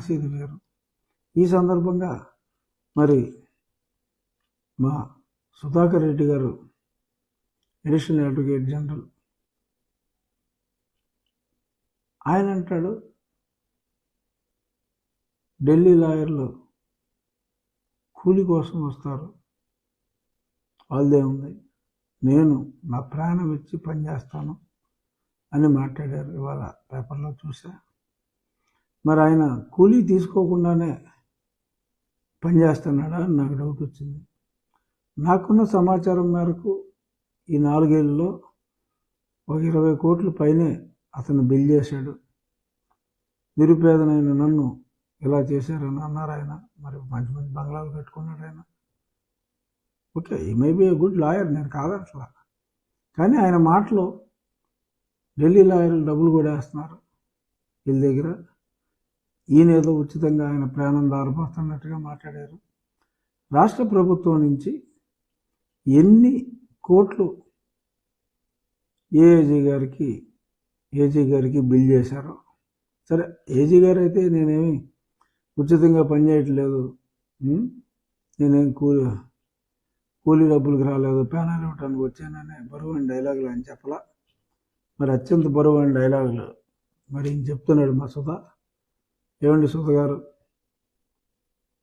రాసేది వేరు ఈ సందర్భంగా మరి మా సుధాకర్ రెడ్డి గారు అడిషనల్ అడ్వకేట్ జనరల్ ఆయన అంటాడు ఢిల్లీ లాయర్లు కూలి కోసం వస్తారు. వాళ్ళదే ఉంది. నేను నా ప్రాణం ఇచ్చి పనిచేస్తాను అని మాట్లాడారు. ఇవాళ పేపర్లో చూసా మరి ఆయన కూలీ తీసుకోకుండానే పనిచేస్తున్నాడా అని నాకు డౌట్ వచ్చింది. నాకున్న సమాచారం మేరకు ఈ నాలుగేళ్ళలో ఒక ఇరవై కోట్ల పైనే అతను బిల్ చేశాడు. నిరుపేదనైన నన్ను ఇలా చేశారని అన్నారు ఆయన. మరి మంచి మంచి బంగ్లాలు కట్టుకున్నాడు ఆయన. ఓకే ఈ may be a good lawyer నేను కాదట్లా కానీ ఆయన మాటలో ఢిల్లీ లాయర్లు డబ్బులు కూడా వేస్తున్నారు. వీళ్ళ దగ్గర ఈయన ఏదో ఉచితంగా ఆయన ప్రాణం దారిపోతున్నట్టుగా మాట్లాడారు. రాష్ట్ర ప్రభుత్వం నుంచి ఎన్ని కోట్లు ఏఏజీ గారికి ఏజీ గారికి బిల్ చేశారో. సరే ఏజీ గారు అయితే నేనేమి ఉచితంగా పనిచేయట్లేదు నేనేం కూలి కూలీ డబ్బులకు రాలేదు ప్యానల్ ఇవ్వటానికి వచ్చాననే బరువు అయిన డైలాగులు అని చెప్పలా. మరి అత్యంత బరువు అయిన డైలాగులు. మరి ఈయన చెప్తున్నాడు మా ఏమండి సుధ గారు?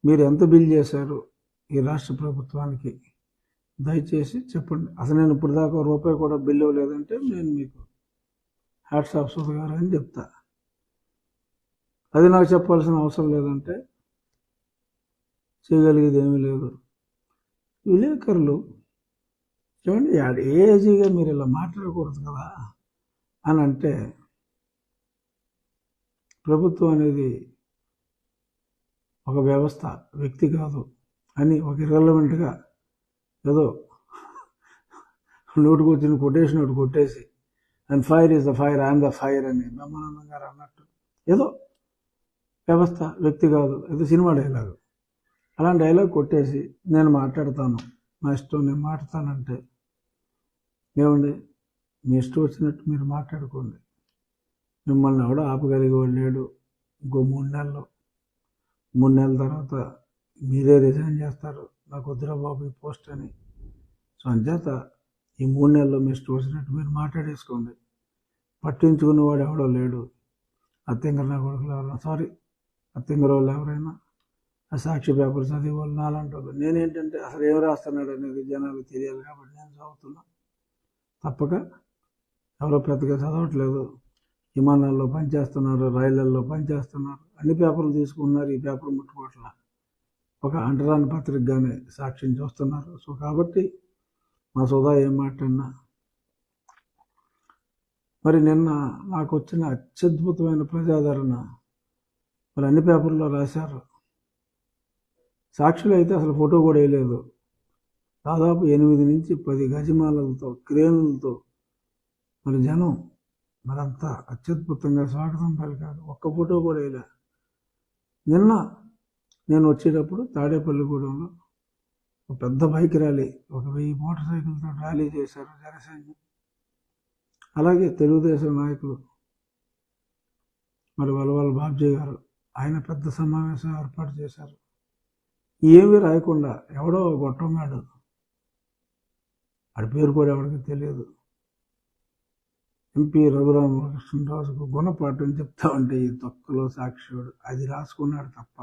మీరు ఎంత బిల్ చేశారు ఈ రాష్ట్ర ప్రభుత్వానికి? దయచేసి చెప్పండి. అసలు నేను ఇప్పుడు దాకా రూపాయి కూడా బిల్ ఇవ్వలేదంటే నేను మీకు హ్యాట్స్ ఆఫ్ సుధ గారు అని చెప్తా. అది నాకు చెప్పాల్సిన అవసరం లేదంటే చేయగలిగేది ఏమీ లేదు. విలేకరులు చూడండి ఏ ఏజీగా మీరు ఇలా మాట్లాడకూడదు కదా అని అంటే ప్రభుత్వం అనేది ఒక వ్యవస్థ వ్యక్తి కాదు అని ఒక ఇర్రెలవెంట్గా ఏదో నోటుకు వచ్చిన కొటేషన్ ఒకటి కొట్టేసి and fire is the fire I'm the fire అని బ్రహ్మానందం గారు అన్నట్టు. ఏదో వ్యవస్థ వ్యక్తి కాదు ఏదో సినిమా డైలాగు. అలాంటి డైలాగ్ కొట్టేసి నేను మాట్లాడతాను. నా ఇష్టం నేను మాట్లాడతానంటే ఏమండి మీ ఇష్టం వచ్చినట్టు మీరు మాట్లాడుకోండి. మిమ్మల్ని ఎవడో ఆపగలిగేవాడు లేడు ఇంకో మూడు నెలలు. మూడు నెలల తర్వాత మీరే రిజైన్ చేస్తారు. నాకు వద్దురా బాబు ఈ పోస్ట్ అని. సో అంచేత ఈ మూడు నెలల్లో మీ వచ్చినట్టు మీరు మాట్లాడేసుకోండి. పట్టించుకునేవాడు ఎవడో లేడు. అత్తింగర్ నా కొడుకులు ఎవరైనా సారీ అత్యంగర వాళ్ళు ఎవరైనా ఆ సాక్షి పేపర్ చదివే వాళ్ళు నాలంటారు నేనేంటంటే అసలు ఏం రాస్తున్నాడు అనేది జనాలకు తెలియాలి కాబట్టి నేను చదువుతున్నా. తప్పక ఎవరో పెద్దగా చదవట్లేదు. విమానాల్లో పనిచేస్తున్నారు రైళ్ళల్లో పనిచేస్తున్నారు. అన్ని పేపర్లు తీసుకున్నారు ఈ పేపర్ ముట్టుకోవట్ల. ఒక అంటరాని పత్రికగానే సాక్ష్యం చూస్తున్నారు. సో కాబట్టి మా సుధా ఏం మాట్లాడినా మరి నిన్న నాకు వచ్చిన అత్యద్భుతమైన ప్రజాదరణ మరి అన్ని పేపర్లో రాశారు. సాక్షులు అయితే అసలు ఫోటో కూడా వేయలేదు. దాదాపు ఎనిమిది నుంచి పది గజమాలలతో క్రేనులతో మరి జనం మరంతా అత్యద్భుతంగా స్వాగతం పలికారు. ఒక్క ఫోటో కూడా వేయలే. నిన్న నేను వచ్చేటప్పుడు తాడేపల్లిగూడెంలో ఒక పెద్ద బైక్ ర్యాలీ ఒక వెయ్యి మోటార్ సైకిల్తో ర్యాలీ చేశారు జనసేన. అలాగే తెలుగుదేశం నాయకులు మరి వాళ్ళ బాబ్జీ గారు ఆయన పెద్ద సమావేశం ఏర్పాటు చేశారు. ఏమీ రాయకుండా ఎవడో ఒక గొట్టంగాడు ఆడి పేరు కూడా ఎవరికి తెలియదు. ఎంపీ రఘురామకృష్ణరాజుకు గుణపాఠం చెప్తా ఉంటే ఈ తొక్కలో సాక్షివాడు అది రాసుకున్నాడు తప్ప.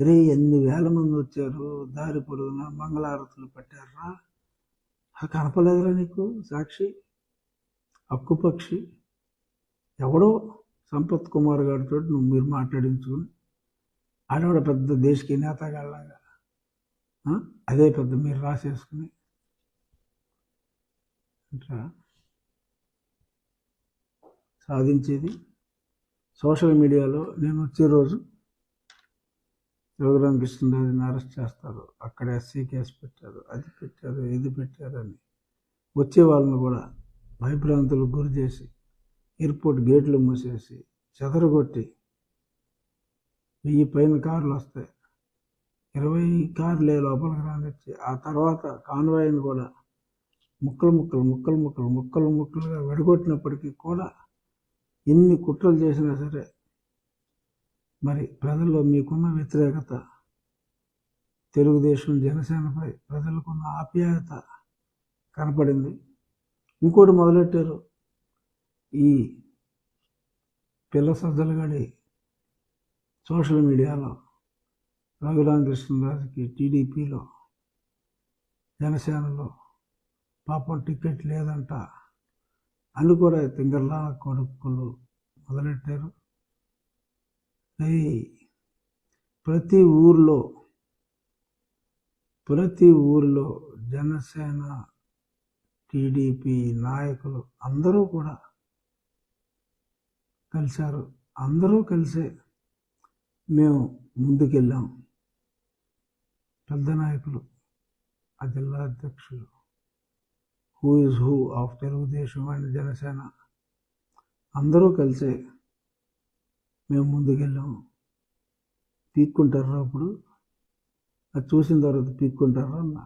రే ఎన్ని వేల మంది వచ్చారు? దారి పొరుగున మంగళారతులు పెట్టారా? ఆ కనపలేదురా నీకు సాక్షి? హక్కుపక్షి ఎవడో సంపత్ కుమార్ గారితో నువ్వు మీరు మాట్లాడించుకుని ఆడవాడ పెద్ద దేశకి నేతగాళ్ళగా అదే పెద్ద మీరు రాసేసుకుని. అంటారా సాధించేది. సోషల్ మీడియాలో నేను వచ్చే రోజు రఘురామ కృష్ణరాజుని అరెస్ట్ చేస్తారు. అక్కడ ఎస్సీ కేసు పెట్టారు. అది పెట్టారు ఇది పెట్టారు అని. వచ్చే వాళ్ళని కూడా భయభ్రాంతులకు గురి చేసి ఎయిర్పోర్ట్ గేట్లు మూసేసి చెదరగొట్టి వెయ్యి పైన కార్లు వస్తాయి. ఇరవై కార్లే లోపలికి రానిచ్చి ఆ తర్వాత కాన్వాయ్ని కూడా ముక్కలు ముక్కలు ముక్కలు ముక్కలు ముక్కలు ముక్కలుగా విడగొట్టినప్పటికీ కూడా ఎన్ని కుట్రలు చేసినా సరే మరి ప్రజల్లో మీకున్న వ్యతిరేకత తెలుగుదేశం జనసేనపై ప్రజలకున్న ఆప్యాయత కనపడింది. ఇంకోటి మొదలెట్టారు? ఈ పిల్ల సజ్జలగడి సోషల్ మీడియాలో రఘురామకృష్ణరాజుకి టీడీపీలో జనసేనలో పాపం టికెట్ లేదంట. అని కూడా తింగర్లా కొడుకులు మొదలెట్టారు. ఈ ప్రతి ఊర్లో ప్రతి ఊరిలో జనసేన టీడీపీ నాయకులు అందరూ కూడా కలిశారు. అందరూ కలిసే మేము ముందుకెళ్ళాం. పెద్ద నాయకులు ఆ జిల్లా అధ్యక్షులు who is who of Telugu Desam and Janasena? అందరూ కలిసే మేము ముందుకెళ్ళాం. పీక్కుంటారా అప్పుడు? అది చూసిన తర్వాత పీక్కుంటారా అన్న?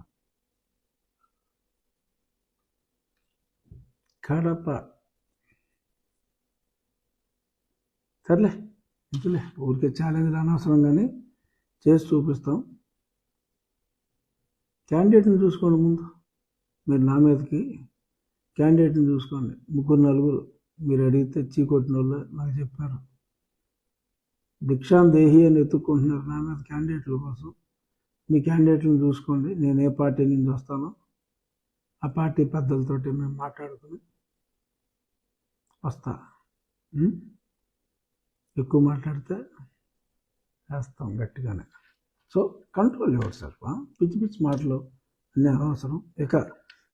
కడప సర్లే ఇంతలే. ఊరికే ఛాలెంజ్ అనవసరం కానీ చేసి చూపిస్తాం. క్యాండిడేట్ని చూసుకోండి ముందు. మీరు నా మీదకి క్యాండిడేట్ని చూసుకోండి. ముగ్గురు నలుగురు. మీరు అడిగితే చీకొట్టిన వాళ్ళు నాకు చెప్పారు. భిక్షాం దేహి అని ఎత్తుక్కుంటున్నారు నా మీద క్యాండిడేట్ల కోసం. మీ క్యాండిడేట్లను చూసుకోండి. నేను ఏ పార్టీ నుంచి వస్తానో ఆ పార్టీ పెద్దలతోటి మేము మాట్లాడుకుని వస్తా. ఎక్కువ మాట్లాడితే వేస్తాం గట్టిగానే. సో కంట్రోల్ యువర్ సార్ పిచ్చి పిచ్చి మాటలు అన్నీ అనవసరం. ఇక